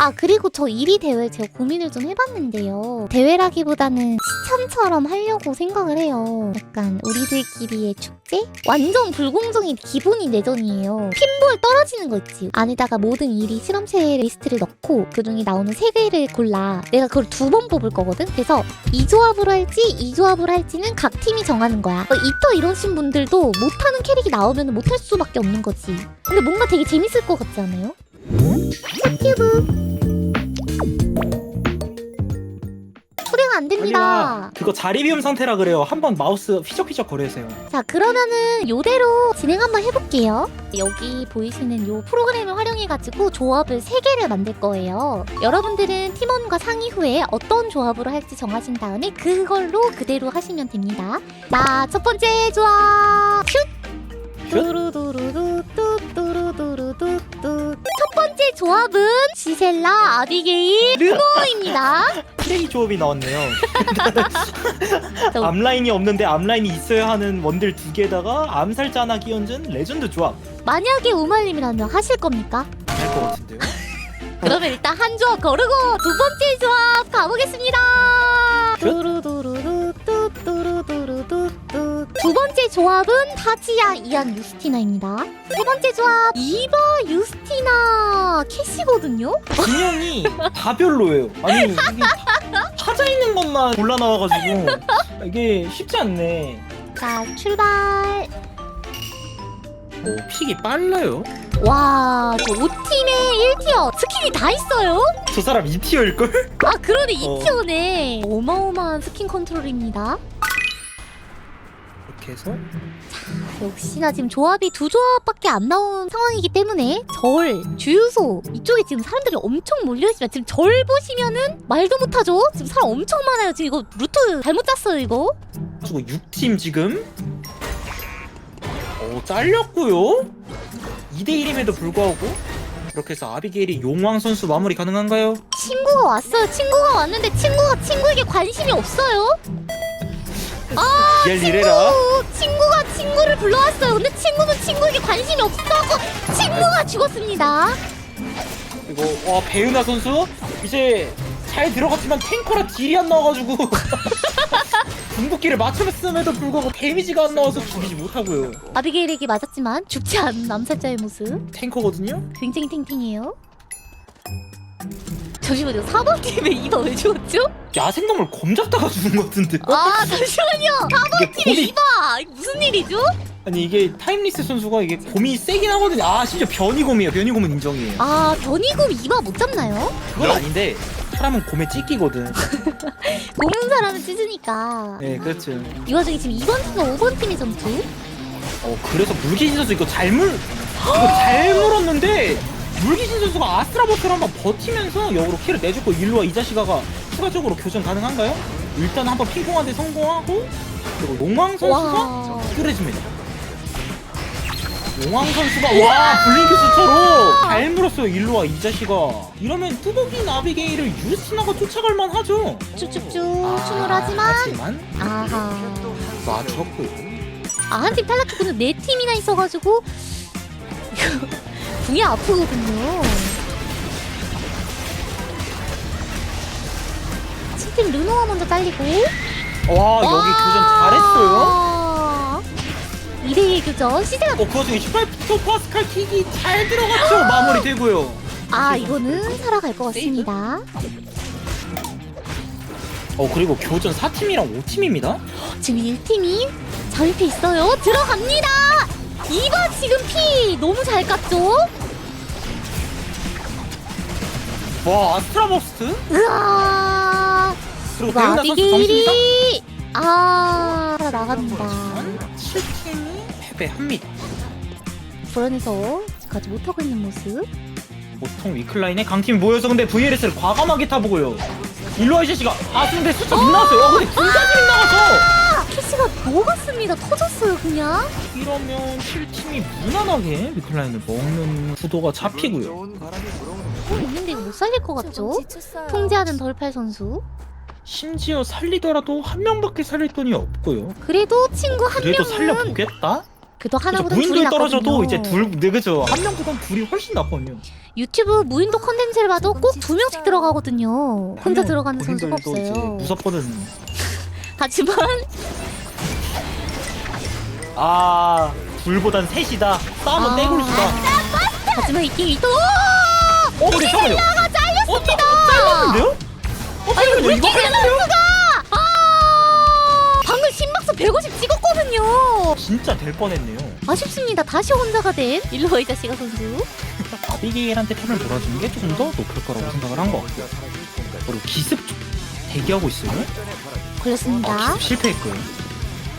아 그리고 저 1위 대회 제가 고민을 좀 해봤는데요. 대회라기보다는 시참처럼 하려고 생각을 해요. 약간 우리들끼리의 축제? 완전 불공정이 기본이 내전이에요. 핀볼 떨어지는 거 있지. 안에다가 모든 1위 실험체 리스트를 넣고 그 중에 나오는 3개를 골라. 내가 그걸 두 번 뽑을 거거든. 그래서 이 조합으로 할지 이 조합으로 할지는 각 팀이 정하는 거야. 어, 이터 이러신 분들도 못하는 캐릭이 나오면 못할 수밖에 없는 거지. 근데 뭔가 되게 재밌을 것 같지 않아요? 튜브 초대가 안 됩니다. 그거 자리 비움 상태라 그래요. 한번 마우스 휘적휘적 거리세요. 자 그러면은 요대로 진행 한번 해볼게요. 여기 보이시는 요 프로그램을 활용해 가지고 조합을 3개를 만들 거예요. 여러분들은 팀원과 상의 후에 어떤 조합으로 할지 정하신 다음에 그걸로 그대로 하시면 됩니다. 자첫 번째 조합 슛! 슛? 뚜루두루두 뚜뚜루두루두 첫 번째 조합은 지셀라 아비게일 르노입니다. 플레이 조합이 나왔네요. 저- 암라인이 없는데 암라인이 있어야 하는 원딜 두 개에다가 암살자 하나 끼얹은 레전드 조합. 만약에 우말님이라면 하실 겁니까? 할 것 같은데요? 그러면 일단 한 조합 거르고 두 번째 조합 가보겠습니다. 슛. 뚜루두루두 뚜뚜루두루두 뚜. 두 번째 조합은 타지야 이안 유스티나입니다. 세 번째 조합 이바 유스티나 캐시거든요. 진영이 다 별로예요. 아니 이게 다- 찾아 있는 것만 골라 나와가지고 이게 쉽지 않네. 자 출발. 오 픽이 빨라요. 와, 저 5팀에 1티어 스킨이 다 있어요? 저 사람 2티어일 걸? 아, 그러네, 어. 2티어네. 어마어마한 스킨 컨트롤입니다. 이렇게 해서 역시나 지금 조합이 두 조합밖에 안 나온 상황이기 때문에 절, 주유소 이쪽에 지금 사람들이 엄청 몰려있지만 지금 절 보시면은 말도 못하죠? 지금 사람 엄청 많아요. 지금 이거 루트 잘못 짰어요 이거. 가지고 6팀 지금. 오 잘렸고요. 2대 1임에도 불구하고 이렇게 해서 아비게일이 용왕 선수 마무리 가능한가요? 친구가 왔어요. 친구가 왔는데 친구가 친구에게 관심이 없어요. 아, 리얼 이래라. 친구, 친구가 친구를 불러왔어요. 근데 친구는 친구에게 관심이 없어서 친구가 죽었습니다. 그리고 와 배은하 선수 이제 잘 들어갔지만 탱커라 딜이 안 나와가지고 궁극기를 맞췄음에도 불구하고 데미지가 안 나와서 죽이지 못하고요. 아비게일에게 맞았지만 죽지 않은 남살자의 모습. 탱커거든요. 굉장히 탱탱해요. 잠시만요. 4번 팀에 이거 왜 죽었죠? 야생동물 곰 잡다가 죽은 것 같은데. 아 잠시만요. 4번 이게 팀에 곰이. 이게 무슨 일이죠? 아니 이게 타임리스 선수가 이게 곰이 세긴 하거든요. 아 심지어 변이곰이에요. 변이곰은 인정이에요. 아 변이곰 이봐 못 잡나요? 그건 아닌데 사람은 곰에 찢기거든. 곰은 사람은 찢으니까. 네 그렇죠. 이 와중에 지금 2번 팀과 5번 팀의 전투. 어 그래서 물귀신 선수 이거 잘 물, 이거 잘 물었는데 물귀신 선수가 아스트라버트를 한번 버티면서 역으로 킬을 내줬고 일루와 이자시가가 추가적으로 교전 가능한가요? 일단 한번 핑퐁한테 성공하고 그리고 용왕 선수가 와. 끓여집니다. 용왕 선수가 와 블링크스처로 잘 물었어요 일루와 이자시가 이러면 뚜벅이 나비게이를 유스티나가 쫓아갈 만 하죠. 쭉쭉쭉 춤을 하지만 하지만 아하. 맞췄고요. 아 한 팀 탈락했고 네 팀이나 있어가지고 궁이 아프거든요. 팀 르노가 먼저 잘리고 와 여기 교전 잘했어요. 2대1 교전 시세가 어, 그 와중에 18 파스칼 킥이 잘 들어갔죠. 마무리 되고요. 아 이거는 살아갈 것 같습니다. 어, 그리고 교전 4팀이랑 5팀입니다. 지금 1팀이 잠입해 있어요. 들어갑니다. 이거 지금 피 너무 잘 깠죠? 와, 아스트라 버스트? 으아 그리고 이거 배우나 선수 정신이다? 아비게일이 아. 하지만 7팀이 패배합니다. 불안해서 가지 못하고 있는 모습. 보통 위클라인에 강팀이 모여서 근데 VLS를 과감하게 타보고요. 일로아이시 씨가 아 근데 숫자 못 나왔어요. 어, 근데 둘다 지금 나가서 아 캐시가 녹았습니다. 터졌어요 그냥. 이러면 7팀이 무난하게 위클라인을 먹는 구도가 잡히고요. 어 있는데 이거 못 살릴 것 같죠? 통제하는 덜팔 선수. 심지어 살리더라도 한 명밖에 살릴 돈이 없고요. 그래도 친구 한 그래도 명은 살려보겠다? 그래도 하나보다 무인도 둘이 떨어져도 낫거든요. 이제 둘, 네 그죠. 한 명보단 둘이 훨씬 낫거든요. 유튜브 무인도 컨텐츠를 봐도 꼭 두 명씩 들어가거든요. 혼자 들어가는 선수가 본인들도 이제 없어요. 무섭거든. 하지만 아, 둘보단 셋이다. 싸움은 아. 떼굴수다. 하지만 이 게임이 또 어, 근데 잠깐만요. 가 잘렸습니다. 어, 잘랐는데요? 어, 잠깐만요. 이거 할만해요? 아 방금 심박수 150 찍었거든요. 진짜 될 뻔했네요. 아쉽습니다. 다시 혼자가 된 일로와 이 자식아 선수. 아비게일한테 템을 몰아주는 게 조금 더 높을 거라고 생각을 한 것 같고요. 그리고 기습 좀 대기하고 있어요. 그렇습니다. 아, 기습 실패했고요.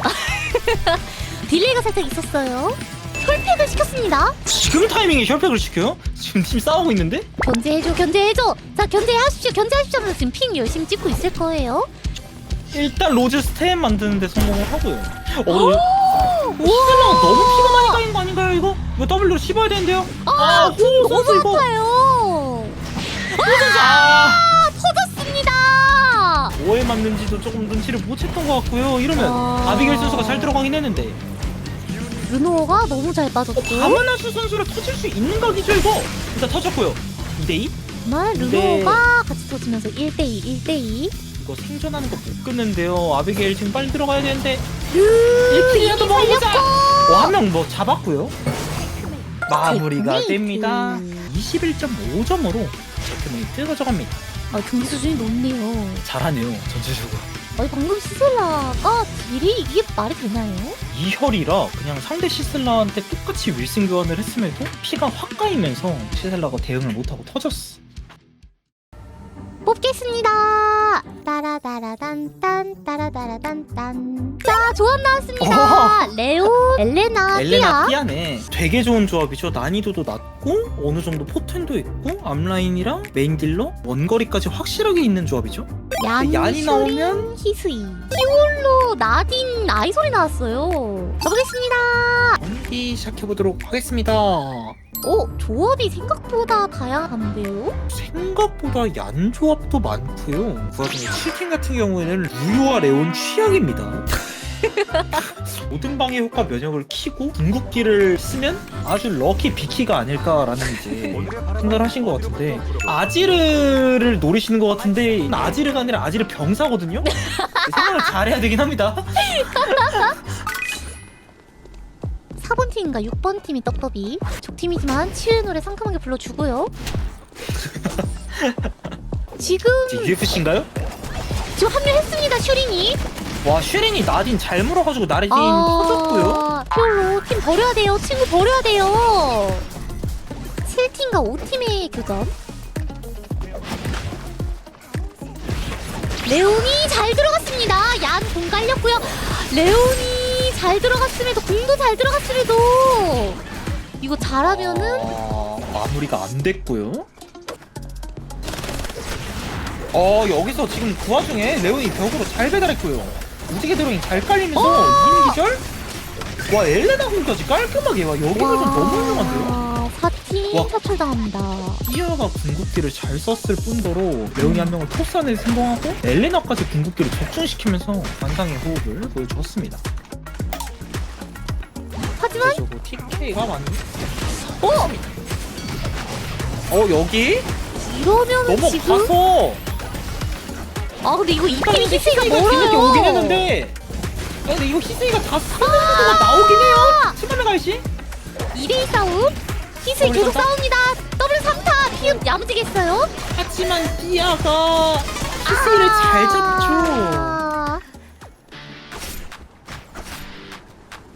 딜레이가 살짝 있었어요. 혈팩을 시켰습니다. 지금 타이밍에 혈팩을 시켜요? 지금 팀 싸우고 있는데? 견제해줘, 견제해줘. 자, 견제하십시오, 견제하십시오. 하면서 지금 핑 열심히 찍고 있을 거예요. 일단 로즈 스텝 만드는데 성공을 하고요. 어, 히슬러가 너무 피가 많이 까인 거 아닌가요 이거? 이거 W로 씹어야 되는데요? 아, 호 선수 너무 이거. 아파요. 아, 터졌습니다. 뭐에 맞는지도 조금 눈치를 못 챘던 것 같고요. 이러면 아. 아비게일 선수가 잘 들어가긴 했는데 르노어가 너무 잘 어, 빠졌죠. 바마나수 선수를 터질 수 있는 각이죠 이거? 일단 터졌고요. 2대2? 정말 네. 르노어가 같이 터지면서 1대2, 1대2. 이거 생존하는 거 못 끊는데요. 아비게일 지금 빨리 들어가야 되는데 르 1킬이라도 먹어보자. 어, 한명뭐 잡았고요. 마무리가. 됩니다. 21.5점으로 체크메이트 가져갑니다. 아, 경기 수준이 높네요. 잘하네요 전체적으로. 아니, 방금 시셀라가 딜이 이게 말이 되나요? 이혈이라 그냥 상대 시슬라한테 똑같이 윌슨 교환을 했음에도 피가 확 까이면서 시슬라가 대응을 못하고 터졌어. 뽑겠습니다. 따라다라단딴 따라다라단딴. 자, 조합 나왔습니다. 레오, 엘레나, 엘레나 띠아. 띠아네 되게 좋은 조합이죠. 난이도도 낮고 어느 정도 포텐도 있고 앞라인이랑 메인 딜러 원거리까지 확실하게 있는 조합이죠. 얀, 얀이 나오면 히스이. 히올로, 나딘, 아이솔이 나왔어요. 가보겠습니다. 경기 시작해 보도록 하겠습니다. 오, 조합이 생각보다 다양한데요? 생각보다 얀 조합도 많고요. 그 와중에 칠킹 같은 경우에는 루유와 레온 취약입니다. 모든 방해 효과 면역을 키고 궁극기를 쓰면 아주 럭키 비키가 아닐까라는 이제 생각을 하신 것 같은데 아지르를 노리시는 것 같은데 아지르가 아니라 아지르 병사거든요. 생각을 잘해야 되긴 합니다. 4번 팀인가 6번 팀이 떡밥이 적팀이지만 치유의 노래 상큼하게 불러주고요. 지금 UFC인가요? 지금 합류했습니다 슈린이. 와 쉐린이 나딘 잘 물어가지고 나르딘 터졌고요. 퓨로 팀 버려야 돼요. 친구 버려야 돼요. 7팀과 5팀의 교전. 레온이 잘 들어갔습니다. 얀공 깔렸고요. 레온이 잘 들어갔음에도 공도 잘 들어갔음에도 이거 잘하면은 아, 마무리가 안 됐고요. 어 여기서 지금 그 와중에 레온이 벽으로 잘 배달했고요. 무지개 드로잉 잘 깔리면서 어! 인기절? 와 엘레나 공까지 깔끔하게 와 여기가 좀 너무 훌륭한데요? 4팀 와. 차출당합니다. 티아가 궁극기를 잘 썼을 뿐더러 레온이 한 명을 토스안에 성공하고 엘레나까지 궁극기를 적중시키면서 관상의 호흡을 보여주었습니다. 하지만 그리고 TK가 많이 어어 여기 이러면은 지금 넘어가서 아 근데 이거 이 팀이 뒤늦게 멀어요. 오긴 했는데 아, 근데 이거 희승이가 다 쓰는 거가 나오긴 해요 치마메 가이씨 2대2 싸움. 히스이 계속 삼타? 싸웁니다. 더블 3타 피흡 야무지겠어요? 하지만 띠아가 희승이를 잘 잡죠 아.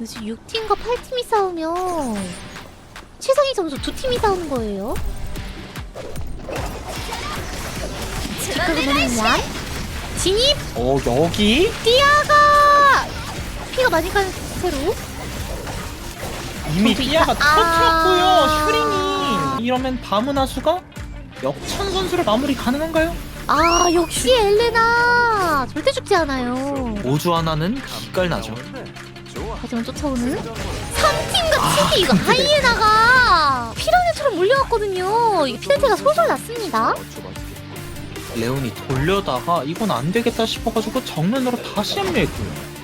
요즘 6팀과 8팀이 싸우면 최상위 점수 두 팀이 싸우는 거예요. 자, 그러면 양 진입 어 여기 띠아가 피가 많이 간 채로 이미 띠아가 있다. 아. 터트렸고요 슈링이 이러면 바무나수가 역천 선수를 마무리 가능한가요? 아 역시 엘레나 절대 죽지 않아요. 오주 하나는 기깔 나죠 하지만 쫓아오는 3팀과 치기 이거 하이에나가 피라냐처럼 몰려왔거든요. 이게 피렌체가 솔솔 났습니다. 레온이 돌려다가 이건 안 되겠다 싶어가지고 정면으로 다시 합류했고요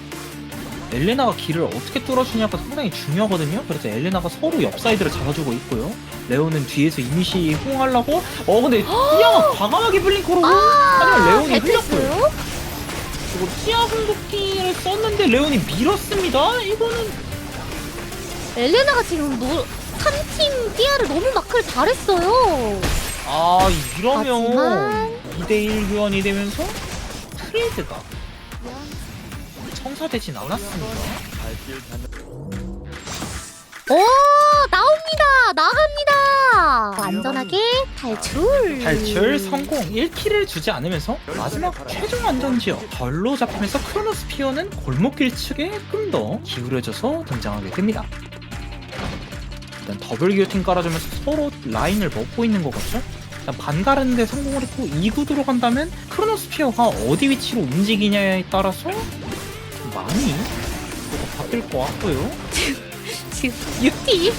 엘레나가 길을 어떻게 뚫어주냐가 상당히 중요하거든요. 그래서 엘레나가 서로 옆 사이드를 잡아주고 있고요. 레오는 뒤에서 이니시 호응하려고. 어 근데 띠아가 과감하게 블링크로. 하지만 레온이 흘렸고요. 그리고 띠아 궁극기를 썼는데 레온이 밀었습니다. 이거는 엘레나가 지금 노, 3팀 띠아를 너무 마크를 잘했어요. 아 이러면 하지만 2대1 교환이 되면서 트레이드가 청사되진 않았습니다. 오 나옵니다 나갑니다 안전하게 탈출 탈출 성공 1킬을 주지 않으면서 마지막 최종 안전지역 절로 잡히면서 크로노스피어는 골목길 측에 조금 더 기울여져서 등장하게 됩니다. 일단 더블 기어팅 깔아주면서 서로 라인을 먹고 있는 것 같죠? 반가르는데 성공을 했고 2구도로 간다면 크로노스피어가 어디 위치로 움직이냐에 따라서 좀 많이 뭐가 바뀔 것 같고요. 지금 6팀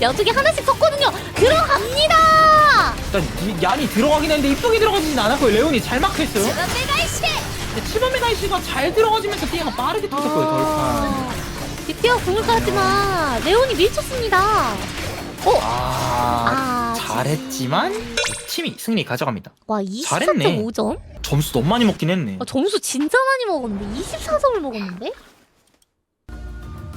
12개 하나씩 썼거든요 들어갑니다 일단 이- 얀이 들어가긴 했는데 이쁘게 들어가지진 않았고요. 레온이 잘 막혔어요. 메가 시대 근데 치바메 가이시가 잘 들어가지면서 띠아가 빠르게 터졌고요 덜판 뒷뒤와 공을 깔았지만 레온이 밀쳤습니다 어? 아, 아 잘했지만 팀이 승리 가져갑니다. 와 잘했네. 24.5점? 점수 너무 많이 먹긴 했네. 아, 점수 진짜 많이 먹었는데? 24점을 먹었는데?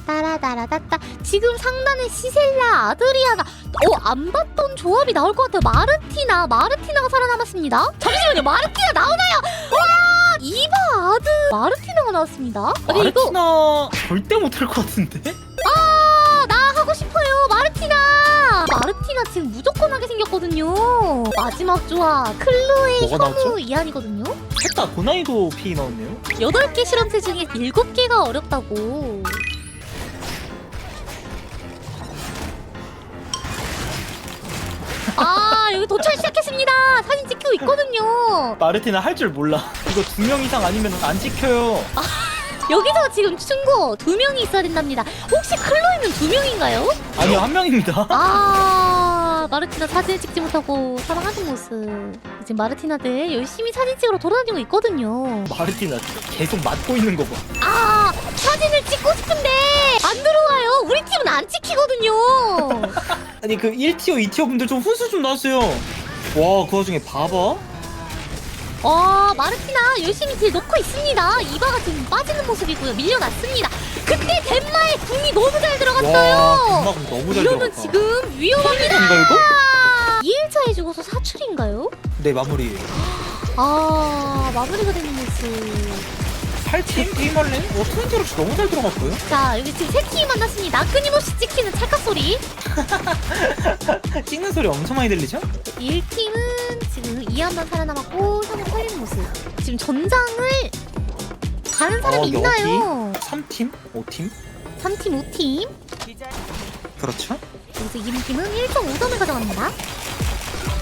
따라따라따따. 지금 상단에 시셀라 아드리아나 어안 봤던 조합이 나올 것 같아요. 마르티나 마르티나가 살아남았습니다. 잠시만요 마르티나 나오나요? 와 이바 아드 마르티나가 나왔습니다. 아니 이거 마르티나 절대 못할 것 같은데? 아, 나 하고 싶어요 마르티나 마르티나 지금 무조건 하게 생겼거든요 마지막 조합 클로의 뭐가 나왔죠? 현우 이안이거든요 셋다 고난이도 피 나왔네요 8개 실험체 중에 7개가 어렵다고. 아, 여기 도착 시작했습니다. 사진 찍히고 있거든요. 마르티나 할줄 몰라 이거 두 명 이상 아니면 안 찍혀요 여기서 지금 충고 두 명이 있어야 된답니다. 혹시 클로이는 두 명인가요? 아니요 한 명입니다 아, 마르티나 사진을 찍지 못하고 사망하는 모습. 지금 마르티나들 열심히 사진 찍으러 돌아다니고 있거든요. 마르티나 계속 맞고 있는 거 봐 아, 사진을 찍고 싶은데 안 들어와요. 우리 팀은 안 찍히거든요. 아니 그 1티어 2티어 분들 좀 훈수 좀 나왔어요 와 그 와중에 봐봐 어 마르티나 열심히 딜 넣고 있습니다. 이바가 지금 빠지는 모습이고요. 밀려났습니다. 그때 덴마의 궁이 너무 잘와 들어갔어요. 금방 너무 잘 이러면 들어갔다. 지금 위험합니다. 인가 이거? 2일차에 죽어서 사출인가요? 네 마무리 아 마무리가 되는 모습 8팀 게임할래? 어 트렌드로치 너무 잘 들어갔고요 자 여기 지금 세 팀이 만났습니다 끊임없이 찍히는 찰칵 소리 찍는 소리 엄청 많이 들리죠? 1팀은 지금 이한만 살아남았고 현우 살리는 모습 지금 전장을 가는 사람이 어, 있나요? 3팀? 5팀? 3팀 5팀 그렇죠? 여기서 이팀은 1.5점을 가져갑니다.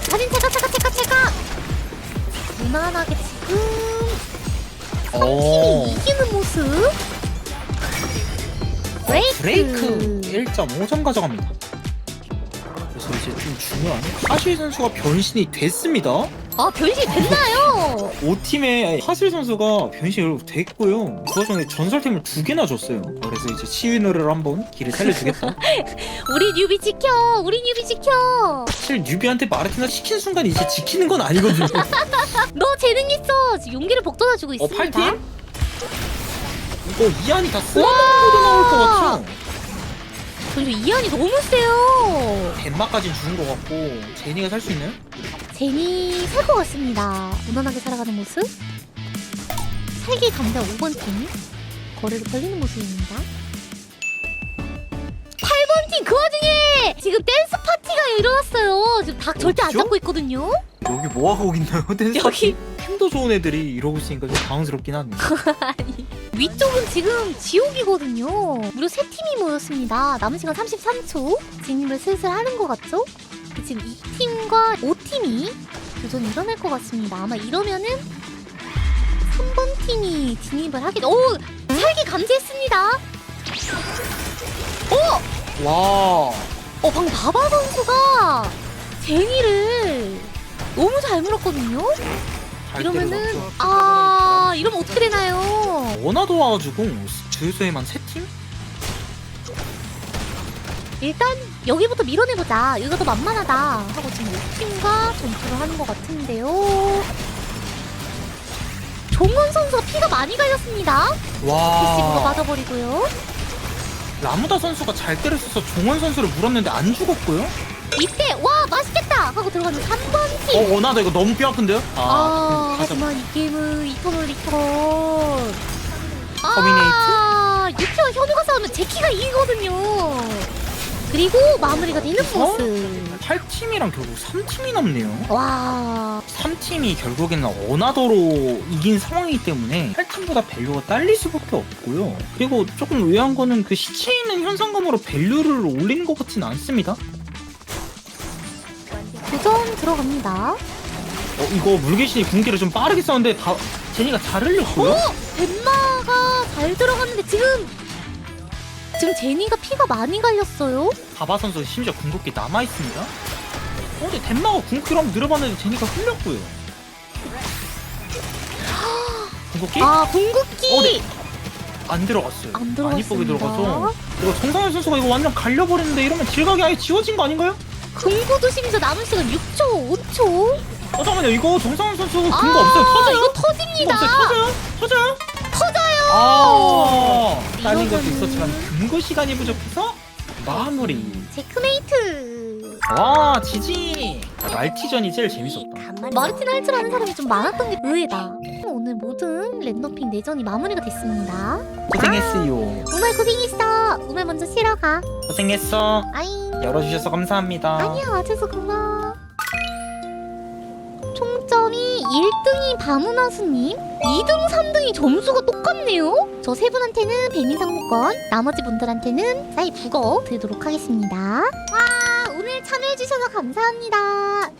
사진 체크 체크 체크 체크. 무난하게 지금 어, 팀이 이기는 모습. 브레이크. 브레이크 1.5점 가져갑니다. 그래서 이제 좀 중요한 하실 선수가 변신이 됐습니다. 아 변신 됐나요? 5팀에 하실 선수가 변신이 됐고요. 그 와중에 전설팀을 두 개나 줬어요. 그래서 이제 치유노를 한번 길을 살려주겠다. 우리 뉴비 지켜. 우리 뉴비 지켜. 사실 뉴비한테 마르티나 시킨 순간 이제 지키는 건 아니거든요. 너 재능 있어. 지금 용기를 북돋아주고 어, 있습니다. 8팀? 이거 이안이 다 쓰라먹고 나올 것 같죠? 근데 이한이 너무 세요. 덴마까지는 죽은 것 같고 제니가 살 수 있나요? 제니 살것 같습니다. 무난하게 살아가는 모습. 살기 감자 5번 팀. 거리를 벌리는 모습입니다. 8번 팀 그 와중에 지금 댄스 파티가 일어났어요. 지금 닭 절대 안? 잡고 있거든요. 여기 뭐 하고 있나요? 댄서 여기 힘도 좋은 애들이 이러고 있으니까 좀 당황스럽긴 하네. 아니 위쪽은 지금 지옥이거든요. 무려 세 팀이 모였습니다. 남은 시간 33초. 진입을 슬슬 하는 것 같죠? 지금 이 팀과 5팀이 교전이 일어날 것 같습니다. 아마 이러면은 3번 팀이 진입을 하게. 오 살기 감지했습니다. 오 와, 어, 방금 바바 선수가 제니를 너무 잘 물었거든요. 갈 이러면은. 아와 이러면 어떻게 되나요? 원화도 와가지고 주유소에만 세 팀? 일단 여기부터 밀어내보자. 여기가 더 만만하다. 하고 지금 팀과 전투를 하는 것 같은데요. 종원 선수가 피가 많이 갈렸습니다. 패시브가 와 맞아버리고요. 라무다 선수가 잘 때렸어서 종원 선수를 물었는데 안 죽었고요? 이때 와 맛있겠다 하고 들어가는 3번 팀. 어 원화도 이거 너무 뼈 아픈데요? 아, 가자. 하지만 이 게임은 이터널 리턴. 아, 유키와 현우가 싸우면 제키가 이기거든요. 그리고 마무리가 되는 어? 모습. 8팀이랑 결국 3팀이 남네요 와, 3팀이 결국에는 어나더로 이긴 상황이기 때문에 8팀보다 밸류가 딸릴 수밖에 없고요. 그리고 조금 의아한 거는 그 시체 있는 현상금으로 밸류를 올리는 것 같지는 않습니다. 도전 들어갑니다. 어, 이거 물개신이 군기를 좀 빠르게 썼는데 다 제니가 잘 흘렸고요. 어? 덴마가 잘 들어갔는데 지금 지금 제니가 피가 많이 갈렸어요. 바바 선수 심지어 궁극기 남아 있습니다. 어, 근데 덴마가 궁극기를 한번 늘어봤는데 제니가 흘렸고요. 궁극기 아, 궁극기 어, 네. 안 들어갔어요. 안 많이 뻑이 들어갔습니다. 들어가서 이거 정상현 선수가 이거 완전 갈려버리는데 이러면 딜각이 아예 지워진 거 아닌가요? 궁구도 심지어 남은 시간 6초, 5초. 어 잠깐만요 이거 정상현 선수 근거 아, 없어요 터져요? 이거 근거 터집니다. 없어요 터져요? 터져요? 아 딸린 것도 있었지만 근거 시간이 부족해서 마무리 체크메이트. 와 지지 말티전이 제일 재밌었다 마르틴 할줄 아는 사람이 좀 많았던 게 의외다. 오늘 모든 랜덤픽 내전이 마무리가 됐습니다. 고생했어요 우말 고생했어. 우말 먼저 쉬러 가. 고생했어 아잉. 열어주셔서 감사합니다 아니야 와줘서 고마워. 총점이 1등이 바무나수님, 2등, 3등이 점수가 똑같네요. 저 세 분한테는 배민 상품권, 나머지 분들한테는 사이 북어 드리도록 하겠습니다. 와 오늘 참여해주셔서 감사합니다.